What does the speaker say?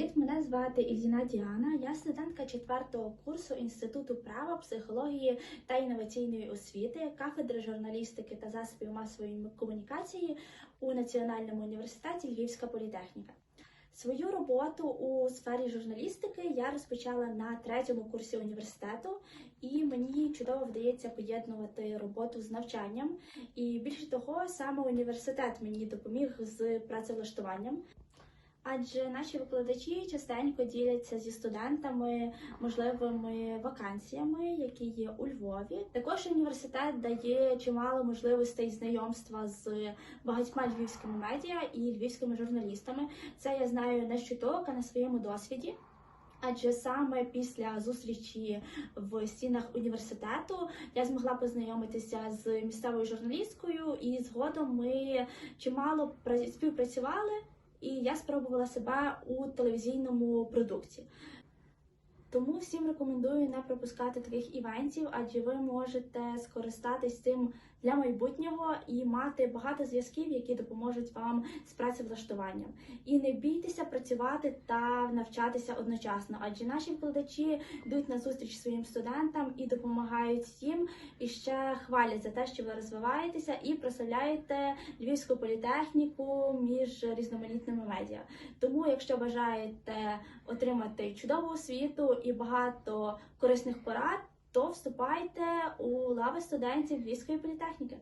Привіт, мене звати Ільїна Діана. Я студентка четвертого курсу Інституту права, психології та інноваційної освіти, кафедри журналістики та засобів масової комунікації у Національному університеті Львівська політехніка. Свою роботу у сфері журналістики я розпочала на третьому курсі університету, і мені чудово вдається поєднувати роботу з навчанням. І більше того, саме університет мені допоміг з працевлаштуванням. Адже наші викладачі частенько діляться зі студентами можливими вакансіями, які є у Львові. Також університет дає чимало можливостей знайомства з багатьма львівськими медіа і львівськими журналістами. Це я знаю не щоток, на своєму досвіді. Адже саме після зустрічі в стінах університету я змогла познайомитися з місцевою журналісткою, і згодом ми чимало пра- співпрацювали і я спробувала себе у телевізійному продукті. Тому всім рекомендую не пропускати таких івентів, адже ви можете скористатись цим для майбутнього і мати багато зв'язків, які допоможуть вам з працевлаштуванням. І не бійтеся працювати та навчатися одночасно, адже наші викладачі йдуть на зустріч своїм студентам і допомагають їм, і ще хвалять за те, що ви розвиваєтеся і прославляєте львівську політехніку між різноманітними медіа. Тому, якщо бажаєте отримати чудову освіту і багато корисних порад, то вступайте у лави студентів Львівської політехніки.